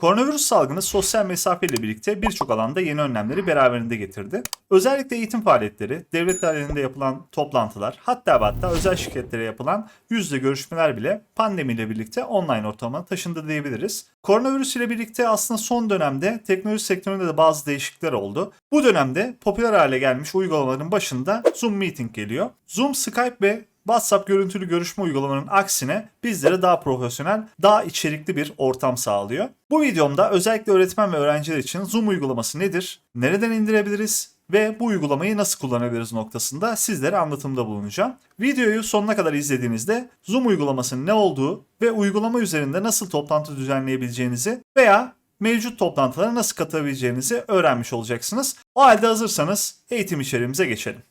Koronavirüs salgını sosyal mesafe ile birlikte birçok alanda yeni önlemleri beraberinde getirdi. Özellikle eğitim faaliyetleri, devlet dairelerinde yapılan toplantılar, hatta hatta özel şirketlere yapılan yüzde görüşmeler bile pandemiyle birlikte online ortama taşındı diyebiliriz. Koronavirüs ile birlikte aslında son dönemde teknoloji sektöründe de bazı değişiklikler oldu. Bu dönemde popüler hale gelmiş uygulamaların başında Zoom Meeting geliyor. Zoom, Skype ve WhatsApp görüntülü görüşme uygulamalarının aksine bizlere daha profesyonel, daha içerikli bir ortam sağlıyor. Bu videomda özellikle öğretmen ve öğrenciler için Zoom uygulaması nedir, nereden indirebiliriz ve bu uygulamayı nasıl kullanabiliriz noktasında sizlere anlatımda bulunacağım. Videoyu sonuna kadar izlediğinizde Zoom uygulamasının ne olduğu ve uygulama üzerinde nasıl toplantı düzenleyebileceğinizi veya mevcut toplantılara nasıl katılabileceğinizi öğrenmiş olacaksınız. O halde hazırsanız eğitim içeriğimize geçelim.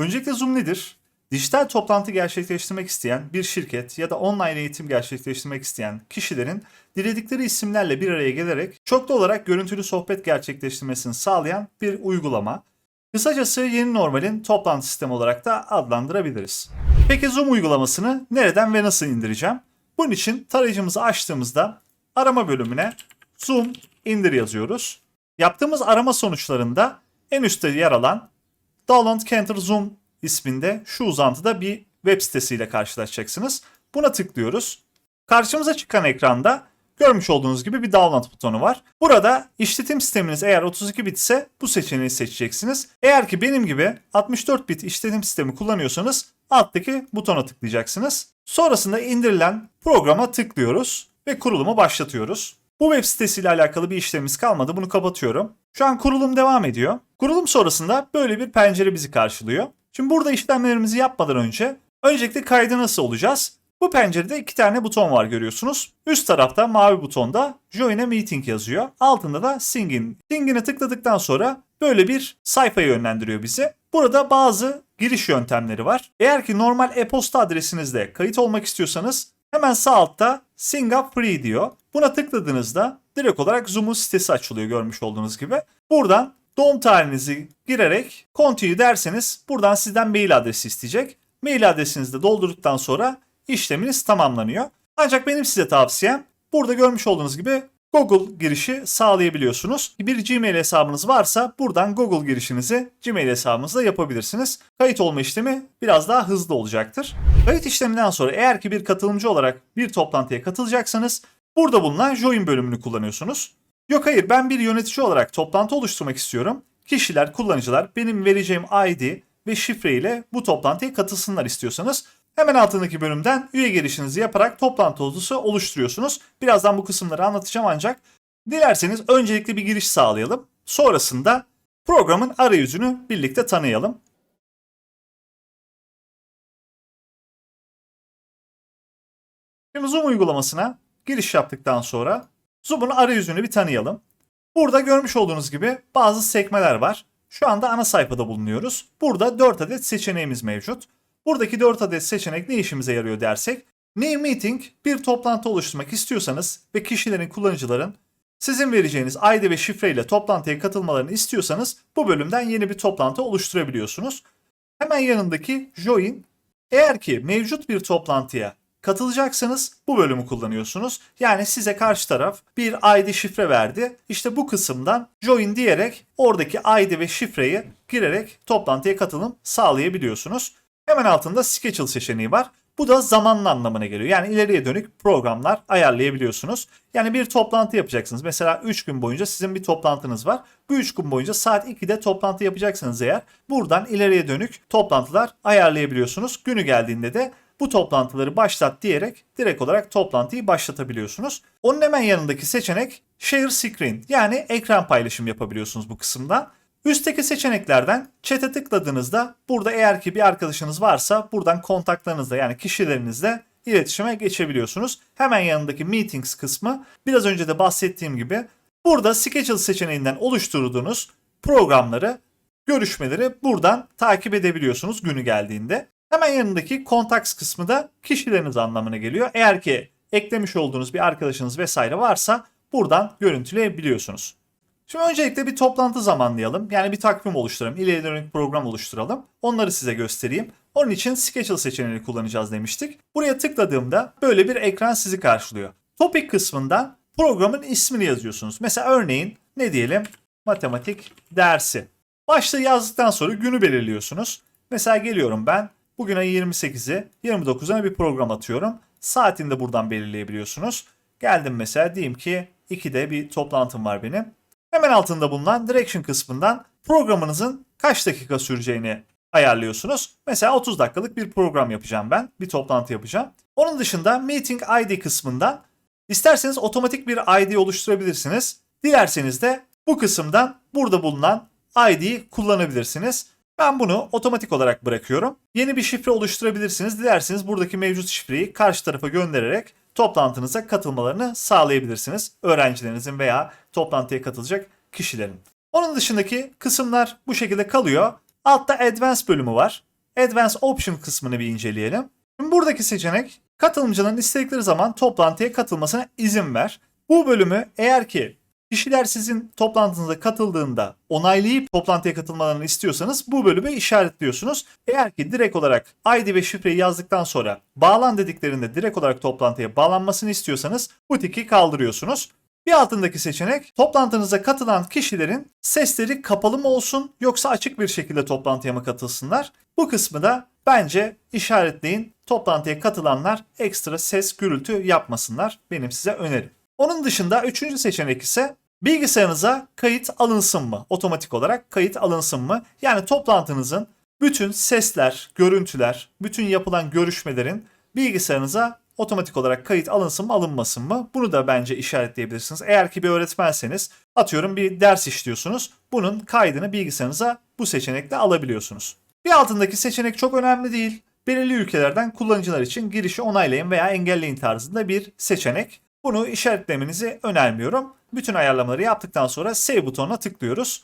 Öncelikle Zoom nedir? Dijital toplantı gerçekleştirmek isteyen bir şirket ya da online eğitim gerçekleştirmek isteyen kişilerin diledikleri isimlerle bir araya gelerek çoklu olarak görüntülü sohbet gerçekleştirmesini sağlayan bir uygulama. Kısacası yeni normalin toplantı sistemi olarak da adlandırabiliriz. Peki Zoom uygulamasını nereden ve nasıl indireceğim? Bunun için tarayıcımızı açtığımızda arama bölümüne Zoom indir yazıyoruz. Yaptığımız arama sonuçlarında en üstte yer alan Download Canter Zoom isminde şu uzantıda bir web sitesiyle karşılaşacaksınız. Buna tıklıyoruz. Karşımıza çıkan ekranda görmüş olduğunuz gibi bir download butonu var. Burada işletim sisteminiz eğer 32 bit ise bu seçeneği seçeceksiniz. Eğer ki benim gibi 64 bit işletim sistemi kullanıyorsanız alttaki butona tıklayacaksınız. Sonrasında indirilen programa tıklıyoruz ve kurulumu başlatıyoruz. Bu web sitesiyle alakalı bir işlemimiz kalmadı. Bunu kapatıyorum. Şu an kurulum devam ediyor. Kurulum sonrasında böyle bir pencere bizi karşılıyor. Şimdi burada işlemlerimizi yapmadan önce öncelikle kaydı nasıl olacağız? Bu pencerede iki tane buton var görüyorsunuz. Üst tarafta mavi butonda Join a Meeting yazıyor. Altında da Sing in. Sing tıkladıktan sonra böyle bir sayfaya yönlendiriyor bizi. Burada bazı giriş yöntemleri var. Eğer ki normal e-posta adresinizde kayıt olmak istiyorsanız hemen sağ altta Sing Up Free diyor. Buna tıkladığınızda direkt olarak Zoom'un sitesi açılıyor görmüş olduğunuz gibi. Buradan doğum tarihinizi girerek continue derseniz buradan sizden mail adresi isteyecek. Mail adresinizi de doldurduktan sonra işleminiz tamamlanıyor. Ancak benim size tavsiyem burada görmüş olduğunuz gibi Google girişi sağlayabiliyorsunuz. Bir Gmail hesabınız varsa buradan Google girişinizi Gmail hesabınızla yapabilirsiniz. Kayıt olma işlemi biraz daha hızlı olacaktır. Kayıt işleminden sonra eğer ki bir katılımcı olarak bir toplantıya katılacaksanız burada bulunan Join bölümünü kullanıyorsunuz. Yok hayır ben bir yönetici olarak toplantı oluşturmak istiyorum. Kişiler, kullanıcılar benim vereceğim ID ve şifre ile bu toplantıya katılsınlar istiyorsanız hemen altındaki bölümden üye girişinizi yaparak toplantı odası oluşturuyorsunuz. Birazdan bu kısımları anlatacağım ancak dilerseniz öncelikle bir giriş sağlayalım. Sonrasında programın arayüzünü birlikte tanıyalım. Şimdi Zoom uygulamasına giriş yaptıktan sonra Zoom'un arayüzünü bir tanıyalım. Burada görmüş olduğunuz gibi bazı sekmeler var. Şu anda ana sayfada bulunuyoruz. Burada 4 adet seçeneğimiz mevcut. Buradaki 4 adet seçenek ne işimize yarıyor dersek, New Meeting bir toplantı oluşturmak istiyorsanız ve kişilerin, kullanıcıların sizin vereceğiniz ID ve şifreyle toplantıya katılmalarını istiyorsanız bu bölümden yeni bir toplantı oluşturabiliyorsunuz. Hemen yanındaki Join, eğer ki mevcut bir toplantıya katılacaksanız bu bölümü kullanıyorsunuz. Yani size karşı taraf bir ID şifre verdi. İşte bu kısımdan join diyerek oradaki ID ve şifreyi girerek toplantıya katılım sağlayabiliyorsunuz. Hemen altında schedule seçeneği var. Bu da zamanlı anlamına geliyor. Yani ileriye dönük programlar ayarlayabiliyorsunuz. Yani bir toplantı yapacaksınız. Mesela 3 gün boyunca sizin bir toplantınız var. Bu 3 gün boyunca saat 2'de toplantı yapacaksınız eğer. Buradan ileriye dönük toplantılar ayarlayabiliyorsunuz. Günü geldiğinde de bu toplantıları başlat diyerek direkt olarak toplantıyı başlatabiliyorsunuz. Onun hemen yanındaki seçenek Share Screen yani ekran paylaşım yapabiliyorsunuz bu kısımdan. Üstteki seçeneklerden chat'e tıkladığınızda burada eğer ki bir arkadaşınız varsa buradan kontaklarınızla yani kişilerinizle iletişime geçebiliyorsunuz. Hemen yanındaki Meetings kısmı biraz önce de bahsettiğim gibi burada Schedule seçeneğinden oluşturduğunuz programları, görüşmeleri buradan takip edebiliyorsunuz günü geldiğinde. Hemen yanındaki contacts kısmı da kişileriniz anlamına geliyor. Eğer ki eklemiş olduğunuz bir arkadaşınız vesaire varsa buradan görüntüleyebiliyorsunuz. Şimdi öncelikle bir toplantı zamanlayalım. Yani bir takvim oluşturalım. İleri dönük program oluşturalım. Onları size göstereyim. Onun için Schedule seçeneğini kullanacağız demiştik. Buraya tıkladığımda böyle bir ekran sizi karşılıyor. Topic kısmından programın ismini yazıyorsunuz. Mesela örneğin ne diyelim? Matematik dersi. Başlığı yazdıktan sonra günü belirliyorsunuz. Mesela geliyorum ben bugün ayı 28'i 29'una bir program atıyorum. Saatini de buradan belirleyebiliyorsunuz. Geldim mesela diyeyim ki 2'de bir toplantım var benim. Hemen altında bulunan direction kısmından programınızın kaç dakika süreceğini ayarlıyorsunuz. Mesela 30 dakikalık bir program yapacağım ben. Bir toplantı yapacağım. Onun dışında meeting ID kısmından isterseniz otomatik bir ID oluşturabilirsiniz. Dilerseniz de bu kısımdan burada bulunan ID'yi kullanabilirsiniz. Ben bunu otomatik olarak bırakıyorum. Yeni bir şifre oluşturabilirsiniz. Dilerseniz buradaki mevcut şifreyi karşı tarafa göndererek toplantınıza katılmalarını sağlayabilirsiniz. Öğrencilerinizin veya toplantıya katılacak kişilerin. Onun dışındaki kısımlar bu şekilde kalıyor. Altta Advanced bölümü var. Advanced Option kısmını bir inceleyelim. Şimdi buradaki seçenek katılımcının istedikleri zaman toplantıya katılmasına izin ver. Bu bölümü eğer ki kişiler sizin toplantınıza katıldığında onaylayıp toplantıya katılmalarını istiyorsanız bu bölümü işaretliyorsunuz. Eğer ki direkt olarak ID ve şifreyi yazdıktan sonra bağlan dediklerinde direkt olarak toplantıya bağlanmasını istiyorsanız bu tiki kaldırıyorsunuz. Bir altındaki seçenek toplantınıza katılan kişilerin sesleri kapalı mı olsun yoksa açık bir şekilde toplantıya mı katılsınlar? Bu kısmı da bence işaretleyin. Toplantıya katılanlar ekstra ses gürültü yapmasınlar. Benim size önerim. Onun dışında üçüncü seçenek ise bilgisayarınıza kayıt alınsın mı? Otomatik olarak kayıt alınsın mı? Yani toplantınızın bütün sesler, görüntüler, bütün yapılan görüşmelerin bilgisayarınıza otomatik olarak kayıt alınsın mı alınmasın mı? Bunu da bence işaretleyebilirsiniz. Eğer ki bir öğretmenseniz atıyorum bir ders işliyorsunuz. Bunun kaydını bilgisayarınıza bu seçenekle alabiliyorsunuz. Bir altındaki seçenek çok önemli değil. Belirli ülkelerden kullanıcılar için girişi onaylayın veya engelleyin tarzında bir seçenek. Bunu işaretlemenizi önermiyorum. Bütün ayarlamaları yaptıktan sonra Save butonuna tıklıyoruz.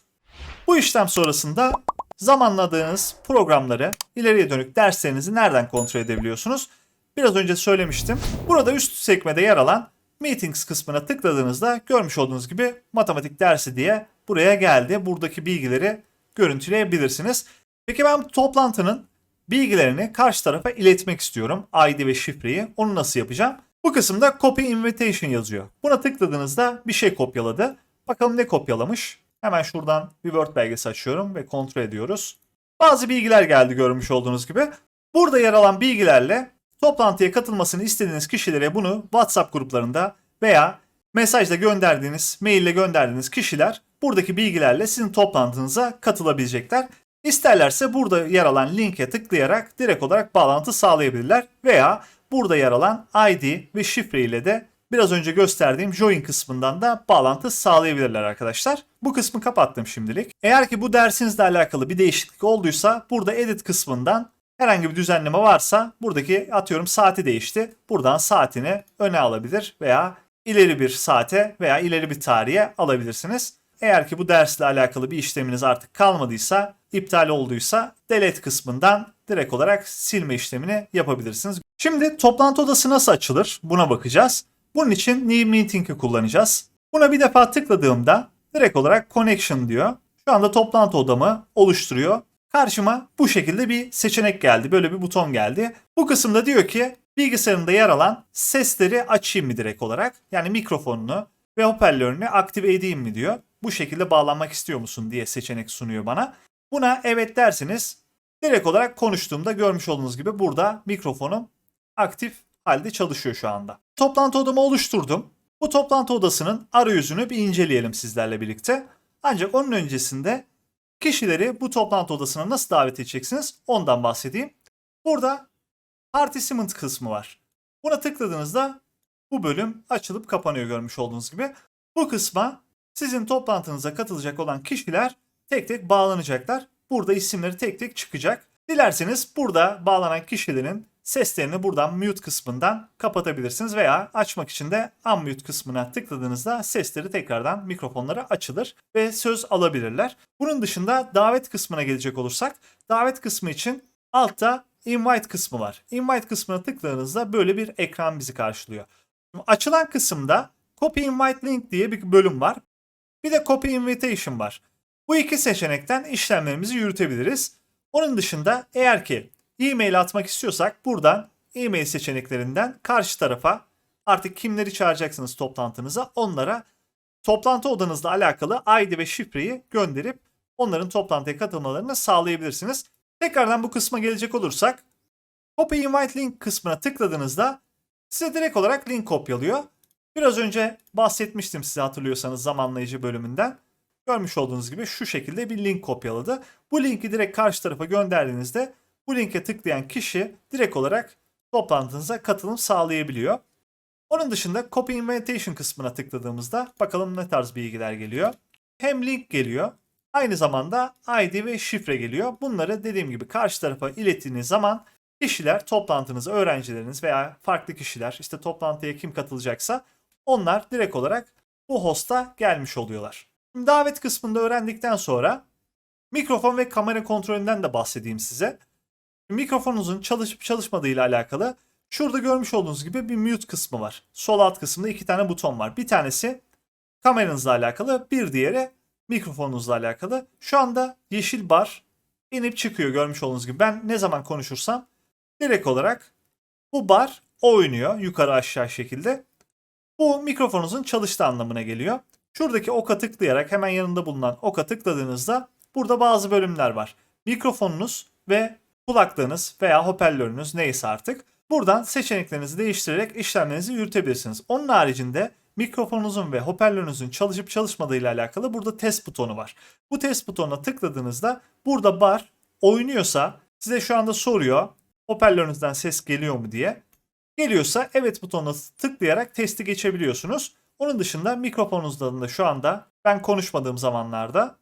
Bu işlem sonrasında zamanladığınız programları, ileriye dönük derslerinizi nereden kontrol edebiliyorsunuz? Biraz önce söylemiştim. Burada üst sekmede yer alan Meetings kısmına tıkladığınızda görmüş olduğunuz gibi matematik dersi diye buraya geldi. Buradaki bilgileri görüntüleyebilirsiniz. Peki ben toplantının bilgilerini karşı tarafa iletmek istiyorum. ID ve şifreyi. Onu nasıl yapacağım? Bu kısımda copy invitation yazıyor. Buna tıkladığınızda bir şey kopyaladı. Bakalım ne kopyalamış? Hemen şuradan bir Word belgesi açıyorum ve kontrol ediyoruz. Bazı bilgiler geldi görmüş olduğunuz gibi. Burada yer alan bilgilerle toplantıya katılmasını istediğiniz kişilere bunu WhatsApp gruplarında veya mesajla gönderdiğiniz, maille gönderdiğiniz kişiler buradaki bilgilerle sizin toplantınıza katılabilecekler. İsterlerse burada yer alan linke tıklayarak direkt olarak bağlantı sağlayabilirler veya burada yer alan ID ve şifre ile de biraz önce gösterdiğim join kısmından da bağlantı sağlayabilirler arkadaşlar. Bu kısmı kapattım şimdilik. Eğer ki bu dersinizle alakalı bir değişiklik olduysa burada edit kısmından herhangi bir düzenleme varsa buradaki atıyorum saati değişti. Buradan saatini öne alabilir veya ileri bir saate veya ileri bir tarihe alabilirsiniz. Eğer ki bu dersle alakalı bir işleminiz artık kalmadıysa, iptal olduysa delete kısmından direkt olarak silme işlemini yapabilirsiniz. Şimdi toplantı odası nasıl açılır? Buna bakacağız. Bunun için New Meeting'i kullanacağız. Buna bir defa tıkladığımda direkt olarak Connection diyor. Şu anda toplantı odamı oluşturuyor. Karşıma bu şekilde bir seçenek geldi. Böyle bir buton geldi. Bu kısımda diyor ki bilgisayarında yer alan sesleri açayım mı direkt olarak? Yani mikrofonunu ve hoparlörünü aktive edeyim mi diyor. Bu şekilde bağlanmak istiyor musun diye seçenek sunuyor bana. Buna evet derseniz direkt olarak konuştuğumda görmüş olduğunuz gibi burada mikrofonum aktif halde çalışıyor şu anda. Toplantı odamı oluşturdum. Bu toplantı odasının arayüzünü bir inceleyelim sizlerle birlikte. Ancak onun öncesinde kişileri bu toplantı odasına nasıl davet edeceksiniz ondan bahsedeyim. Burada Participant kısmı var. Buna tıkladığınızda bu bölüm açılıp kapanıyor görmüş olduğunuz gibi. Bu kısma sizin toplantınıza katılacak olan kişiler tek tek bağlanacaklar. Burada isimleri tek tek çıkacak. Dilerseniz burada bağlanan kişilerin seslerini buradan mute kısmından kapatabilirsiniz veya açmak için de unmute kısmına tıkladığınızda sesleri tekrardan mikrofonlara açılır ve söz alabilirler. Bunun dışında davet kısmına gelecek olursak davet kısmı için altta invite kısmı var. Invite kısmına tıkladığınızda böyle bir ekran bizi karşılıyor. Açılan kısımda copy invite link diye bir bölüm var. Bir de copy invitation var. Bu iki seçenekten işlemlerimizi yürütebiliriz. Onun dışında eğer ki e-mail atmak istiyorsak buradan e-mail seçeneklerinden karşı tarafa artık kimleri çağıracaksınız toplantınıza onlara toplantı odanızla alakalı ID ve şifreyi gönderip onların toplantıya katılmalarını sağlayabilirsiniz. Tekrardan bu kısma gelecek olursak Copy Invite Link kısmına tıkladığınızda size direkt olarak link kopyalıyor. Biraz önce bahsetmiştim size hatırlıyorsanız zamanlayıcı bölümünden. Görmüş olduğunuz gibi şu şekilde bir link kopyaladı. Bu linki direkt karşı tarafa gönderdiğinizde bu linke tıklayan kişi direkt olarak toplantınıza katılım sağlayabiliyor. Onun dışında Copy Invitation kısmına tıkladığımızda bakalım ne tarz bilgiler geliyor. Hem link geliyor aynı zamanda ID ve şifre geliyor. Bunları dediğim gibi karşı tarafa ilettiğiniz zaman kişiler toplantınıza öğrencileriniz veya farklı kişiler işte toplantıya kim katılacaksa onlar direkt olarak bu hosta gelmiş oluyorlar. Davet kısmında öğrendikten sonra mikrofon ve kamera kontrolünden de bahsedeyim size. Mikrofonunuzun çalışıp çalışmadığı ile alakalı şurada görmüş olduğunuz gibi bir mute kısmı var. Sol alt kısmında iki tane buton var. Bir tanesi kameranızla alakalı, bir diğeri mikrofonunuzla alakalı. Şu anda yeşil bar inip çıkıyor görmüş olduğunuz gibi. Ben ne zaman konuşursam direkt olarak bu bar oynuyor yukarı aşağı şekilde. Bu mikrofonunuzun çalıştığı anlamına geliyor. Şuradaki oka tıklayarak hemen yanında bulunan oka tıkladığınızda burada bazı bölümler var. Mikrofonunuz ve kulaklığınız veya hoparlörünüz neyse artık buradan seçeneklerinizi değiştirerek işlemlerinizi yürütebilirsiniz. Onun haricinde mikrofonunuzun ve hoparlörünüzün çalışıp çalışmadığı ile alakalı burada test butonu var. Bu test butonuna tıkladığınızda burada bar oynuyorsa size şu anda soruyor hoparlörünüzden ses geliyor mu diye. Geliyorsa evet butonuna tıklayarak testi geçebiliyorsunuz. Onun dışında mikrofonunuzdan da şu anda ben konuşmadığım zamanlarda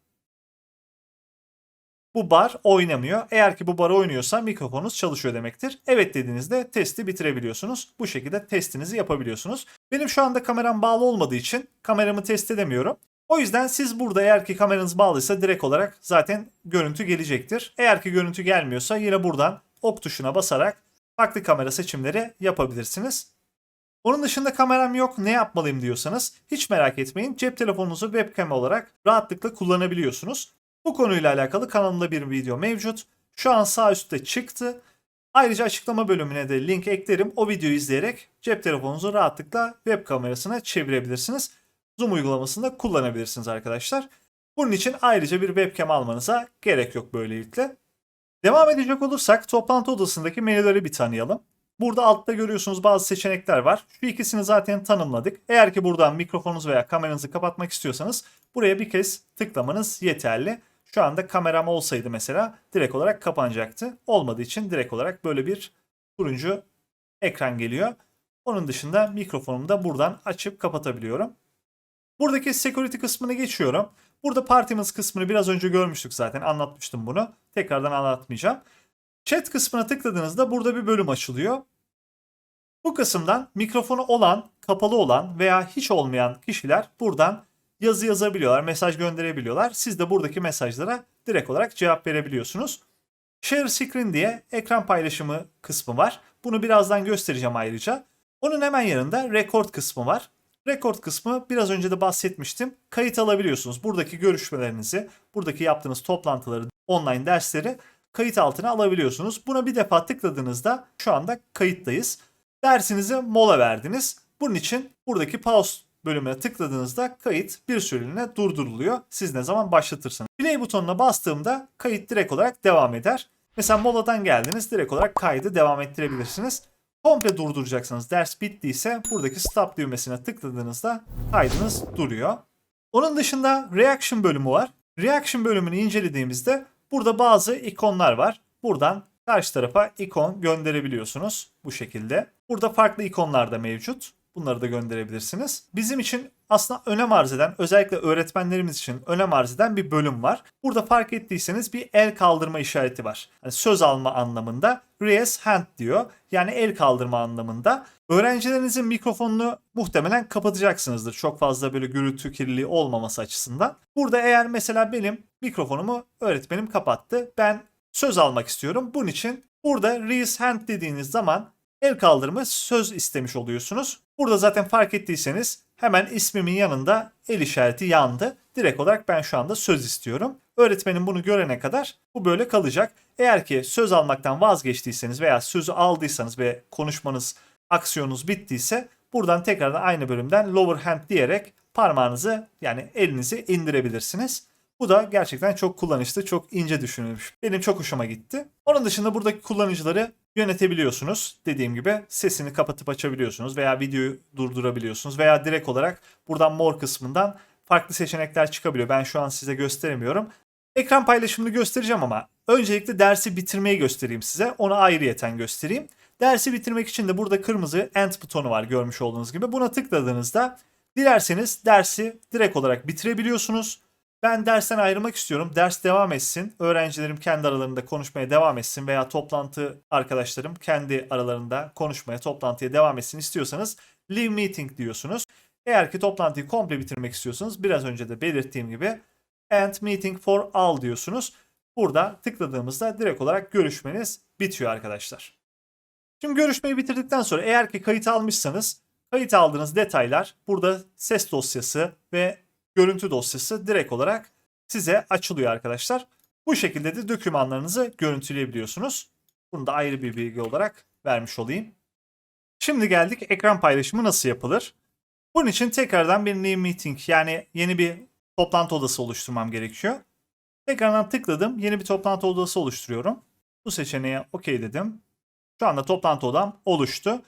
bu bar oynamıyor. Eğer ki bu bar oynuyorsa mikrofonunuz çalışıyor demektir. Evet dediğinizde testi bitirebiliyorsunuz. Bu şekilde testinizi yapabiliyorsunuz. Benim şu anda kameram bağlı olmadığı için kameramı test edemiyorum. O yüzden siz burada eğer ki kameranız bağlıysa direkt olarak zaten görüntü gelecektir. Eğer ki görüntü gelmiyorsa yine buradan ok tuşuna basarak farklı kamera seçimleri yapabilirsiniz. Onun dışında kameram yok ne yapmalıyım diyorsanız hiç merak etmeyin cep telefonunuzu webcam olarak rahatlıkla kullanabiliyorsunuz. Bu konuyla alakalı kanalımda bir video mevcut. Şu an sağ üstte çıktı. Ayrıca açıklama bölümüne de link eklerim. O videoyu izleyerek cep telefonunuzu rahatlıkla web kamerasına çevirebilirsiniz. Zoom uygulamasını da kullanabilirsiniz arkadaşlar. Bunun için ayrıca bir webcam almanıza gerek yok böylelikle. Devam edecek olursak toplantı odasındaki menüleri bir tanıyalım. Burada altta görüyorsunuz bazı seçenekler var. Şu ikisini zaten tanımladık. Eğer ki buradan mikrofonunuzu veya kameranızı kapatmak istiyorsanız buraya bir kez tıklamanız yeterli. Şu anda kameram olsaydı mesela direkt olarak kapanacaktı. Olmadığı için direkt olarak böyle bir turuncu ekran geliyor. Onun dışında mikrofonumu da buradan açıp kapatabiliyorum. Buradaki security kısmını geçiyorum. Burada partimiz kısmını biraz önce görmüştük zaten anlatmıştım bunu. Tekrardan anlatmayacağım. Chat kısmına tıkladığınızda burada bir bölüm açılıyor. Bu kısımdan mikrofonu olan, kapalı olan veya hiç olmayan kişiler buradan yazı yazabiliyorlar, mesaj gönderebiliyorlar. Siz de buradaki mesajlara direkt olarak cevap verebiliyorsunuz. Share screen diye ekran paylaşımı kısmı var. Bunu birazdan göstereceğim ayrıca. Onun hemen yanında record kısmı var. Record kısmı biraz önce de bahsetmiştim. Kayıt alabiliyorsunuz. Buradaki görüşmelerinizi, buradaki yaptığınız toplantıları, online dersleri kayıt altına alabiliyorsunuz. Buna bir defa tıkladığınızda şu anda kayıttayız. Dersinize mola verdiniz. Bunun için buradaki pause bölümüne tıkladığınızda kayıt bir süreliğine durduruluyor. Siz ne zaman başlatırsanız. Play butonuna bastığımda kayıt direkt olarak devam eder. Mesela moladan geldiniz direkt olarak kaydı devam ettirebilirsiniz. Komple durduracaksınız. Ders bittiyse buradaki stop düğmesine tıkladığınızda kaydınız duruyor. Onun dışında reaction bölümü var. Reaction bölümünü incelediğimizde burada bazı ikonlar var. Buradan karşı tarafa ikon gönderebiliyorsunuz bu şekilde. Burada farklı ikonlar da mevcut. Bunları da gönderebilirsiniz. Bizim için aslında önem arz eden, özellikle öğretmenlerimiz için önem arz eden bir bölüm var. Burada fark ettiyseniz bir el kaldırma işareti var. Yani söz alma anlamında raise hand diyor. Yani el kaldırma anlamında. Öğrencilerinizin mikrofonunu muhtemelen kapatacaksınızdır. Çok fazla böyle gürültü kirliliği olmaması açısından. Burada eğer mesela benim mikrofonumu öğretmenim kapattı. Ben söz almak istiyorum. Bunun için burada raise hand dediğiniz zaman el kaldırma söz istemiş oluyorsunuz. Burada zaten fark ettiyseniz hemen ismimin yanında el işareti yandı. Direkt olarak ben şu anda söz istiyorum. Öğretmenim bunu görene kadar bu böyle kalacak. Eğer ki söz almaktan vazgeçtiyseniz veya sözü aldıysanız ve konuşmanız, aksiyonunuz bittiyse buradan tekrardan aynı bölümden lower hand diyerek parmağınızı yani elinizi indirebilirsiniz. Bu da gerçekten çok kullanışlı, çok ince düşünülmüş. Benim çok hoşuma gitti. Onun dışında buradaki kullanıcıları yönetebiliyorsunuz. Dediğim gibi sesini kapatıp açabiliyorsunuz veya videoyu durdurabiliyorsunuz veya direkt olarak buradan more kısmından farklı seçenekler çıkabiliyor. Ben şu an size gösteremiyorum. Ekran paylaşımını göstereceğim ama öncelikle dersi bitirmeyi göstereyim size. Onu ayrıyeten göstereyim. Dersi bitirmek için de burada kırmızı end butonu var görmüş olduğunuz gibi. Buna tıkladığınızda dilerseniz dersi direkt olarak bitirebiliyorsunuz. Ben dersten ayrılmak istiyorum. Ders devam etsin. Öğrencilerim kendi aralarında konuşmaya devam etsin veya toplantı arkadaşlarım kendi aralarında konuşmaya, toplantıya devam etsin istiyorsanız leave meeting diyorsunuz. Eğer ki toplantıyı komple bitirmek istiyorsanız biraz önce de belirttiğim gibi end meeting for all diyorsunuz. Burada tıkladığımızda direkt olarak görüşmeniz bitiyor arkadaşlar. Şimdi görüşmeyi bitirdikten sonra eğer ki kayıt almışsanız kayıt aldığınız detaylar burada ses dosyası ve görüntü dosyası direkt olarak size açılıyor arkadaşlar. Bu şekilde de dokümanlarınızı görüntüleyebiliyorsunuz. Bunu da ayrı bir bilgi olarak vermiş olayım. Şimdi geldik ekran paylaşımı nasıl yapılır? Bunun için tekrardan bir new meeting yani yeni bir toplantı odası oluşturmam gerekiyor. Tekrardan tıkladım. Yeni bir toplantı odası oluşturuyorum. Bu seçeneğe OK dedim. Şu anda toplantı odam oluştu.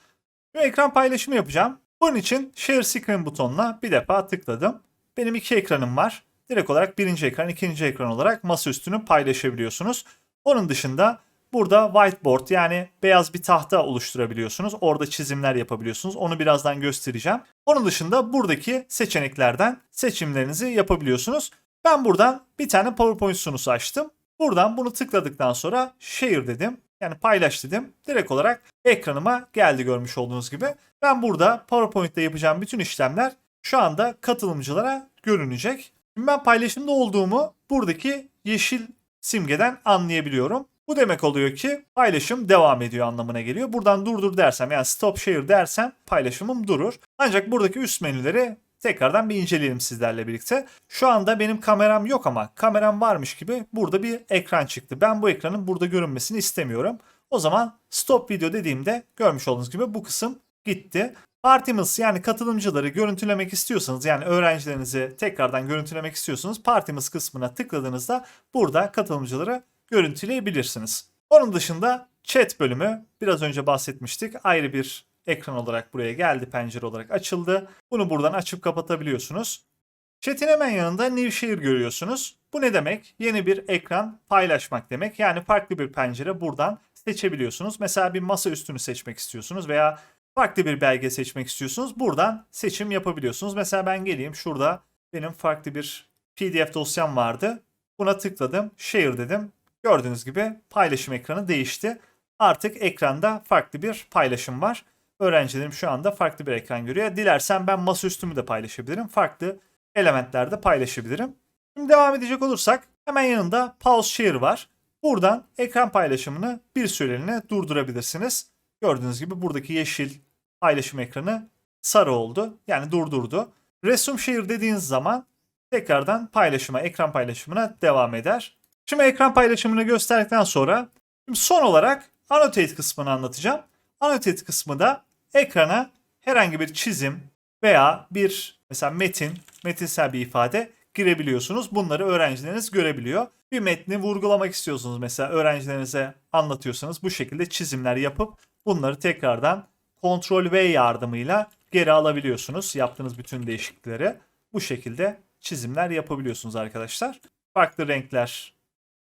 Ve ekran paylaşımı yapacağım. Bunun için Share Screen butonuna bir defa tıkladım. Benim iki ekranım var. Direkt olarak birinci ekran, ikinci ekran olarak masaüstünü paylaşabiliyorsunuz. Onun dışında burada whiteboard yani beyaz bir tahta oluşturabiliyorsunuz. Orada çizimler yapabiliyorsunuz. Onu birazdan göstereceğim. Onun dışında buradaki seçeneklerden seçimlerinizi yapabiliyorsunuz. Ben buradan bir tane PowerPoint sunusu açtım. Buradan bunu tıkladıktan sonra share dedim. Yani paylaş dedim. Direkt olarak ekranıma geldi görmüş olduğunuz gibi. Ben burada PowerPoint'te yapacağım bütün işlemler şu anda katılımcılara görünecek. Ben paylaşımda olduğumu buradaki yeşil simgeden anlayabiliyorum. Bu demek oluyor ki paylaşım devam ediyor anlamına geliyor. Buradan durdur dersem yani stop share dersem paylaşımım durur. Ancak buradaki üst menüleri tekrardan bir inceleyelim sizlerle birlikte. Şu anda benim kameram yok ama kameram varmış gibi burada bir ekran çıktı. Ben bu ekranın burada görünmesini istemiyorum. O zaman stop video dediğimde görmüş olduğunuz gibi bu kısım gitti. Partimız yani katılımcıları görüntülemek istiyorsanız yani öğrencilerinizi tekrardan görüntülemek istiyorsanız Partimız kısmına tıkladığınızda burada katılımcıları görüntüleyebilirsiniz. Onun dışında chat bölümü biraz önce bahsetmiştik. Ayrı bir ekran olarak buraya geldi pencere olarak açıldı. Bunu buradan açıp kapatabiliyorsunuz. Chat'in hemen yanında Share görüyorsunuz. Bu ne demek? Yeni bir ekran paylaşmak demek. Yani farklı bir pencere buradan seçebiliyorsunuz. Mesela bir masa üstünü seçmek istiyorsunuz veya farklı bir belge seçmek istiyorsunuz. Buradan seçim yapabiliyorsunuz. Mesela ben geleyim şurada benim farklı bir PDF dosyam vardı. Buna tıkladım. Share dedim. Gördüğünüz gibi paylaşım ekranı değişti. Artık ekranda farklı bir paylaşım var. Öğrencilerim şu anda farklı bir ekran görüyor. Dilersen ben masaüstümü de paylaşabilirim. Farklı elementlerde paylaşabilirim. Şimdi devam edecek olursak hemen yanında Pause Share var. Buradan ekran paylaşımını bir süreliğine durdurabilirsiniz. Gördüğünüz gibi buradaki yeşil paylaşım ekranı sarı oldu. Yani durdurdu. Resume Share dediğiniz zaman tekrardan paylaşıma, ekran paylaşımına devam eder. Şimdi ekran paylaşımını gösterdikten sonra şimdi son olarak Annotate kısmını anlatacağım. Annotate kısmı da ekrana herhangi bir çizim veya bir mesela metin, metinsel bir ifade girebiliyorsunuz. Bunları öğrencileriniz görebiliyor. Bir metni vurgulamak istiyorsunuz mesela öğrencilerinize anlatıyorsanız bu şekilde çizimler yapıp bunları tekrardan Ctrl V yardımıyla geri alabiliyorsunuz. Yaptığınız bütün değişiklikleri bu şekilde çizimler yapabiliyorsunuz arkadaşlar. Farklı renkler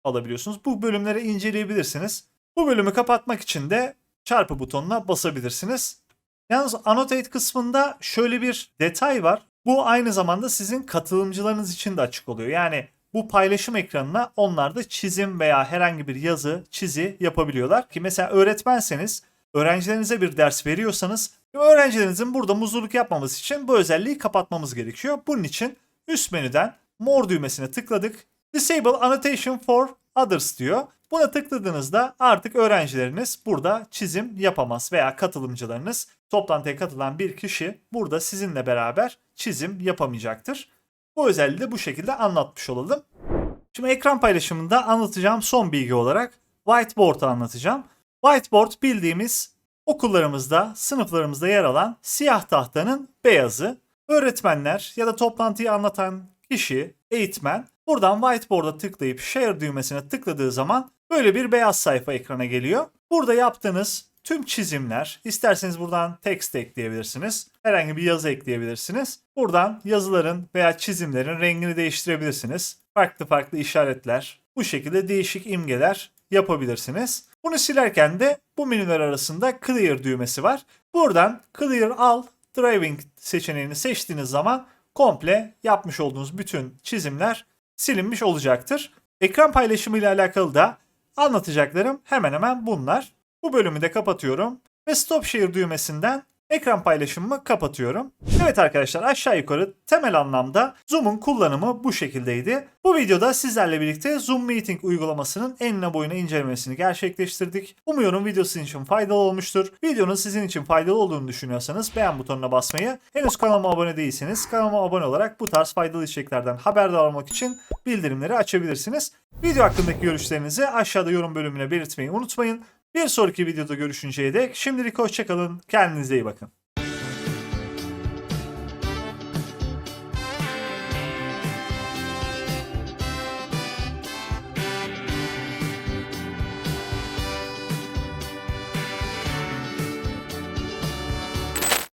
alabiliyorsunuz. Bu bölümleri inceleyebilirsiniz. Bu bölümü kapatmak için de çarpı butonuna basabilirsiniz. Yalnız annotate kısmında şöyle bir detay var. Bu aynı zamanda sizin katılımcılarınız için de açık oluyor. Yani bu paylaşım ekranına onlar da çizim veya herhangi bir yazı, çizi yapabiliyorlar. Ki mesela öğretmenseniz öğrencilerinize bir ders veriyorsanız öğrencilerinizin burada muzluluk yapmaması için bu özelliği kapatmamız gerekiyor. Bunun için üst menüden more düğmesine tıkladık. Disable Annotation for Others diyor. Buna tıkladığınızda artık öğrencileriniz burada çizim yapamaz veya katılımcılarınız toplantıya katılan bir kişi burada sizinle beraber çizim yapamayacaktır. Bu özelliği de bu şekilde anlatmış olalım. Şimdi ekran paylaşımında anlatacağım son bilgi olarak whiteboard'u anlatacağım. Whiteboard bildiğimiz okullarımızda, sınıflarımızda yer alan siyah tahtanın beyazı. Öğretmenler ya da toplantıyı anlatan kişi, eğitmen buradan whiteboard'a tıklayıp share düğmesine tıkladığı zaman böyle bir beyaz sayfa ekrana geliyor. Burada yaptığınız tüm çizimler, isterseniz buradan de ekleyebilirsiniz. Herhangi bir yazı ekleyebilirsiniz. Buradan yazıların veya çizimlerin rengini değiştirebilirsiniz. Farklı farklı işaretler, bu şekilde değişik imgeler yapabilirsiniz. Bunu silerken de bu menüler arasında clear düğmesi var. Buradan clear all driving seçeneğini seçtiğiniz zaman komple yapmış olduğunuz bütün çizimler silinmiş olacaktır. Ekran paylaşımı ile alakalı da anlatacaklarım hemen hemen bunlar. Bu bölümü de kapatıyorum ve stop share düğmesinden ekran paylaşımımı kapatıyorum. Evet arkadaşlar aşağı yukarı temel anlamda Zoom'un kullanımı bu şekildeydi. Bu videoda sizlerle birlikte Zoom Meeting uygulamasının enine boyuna incelemesini gerçekleştirdik. Umuyorum video sizin için faydalı olmuştur. Videonun sizin için faydalı olduğunu düşünüyorsanız beğen butonuna basmayı, henüz kanalıma abone değilseniz kanalıma abone olarak bu tarz faydalı içeriklerden haberdar olmak için bildirimleri açabilirsiniz. Video hakkındaki görüşlerinizi aşağıda yorum bölümüne belirtmeyi unutmayın. Bir sonraki videoda görüşünceye dek şimdilik hoşçakalın. Kendinize iyi bakın.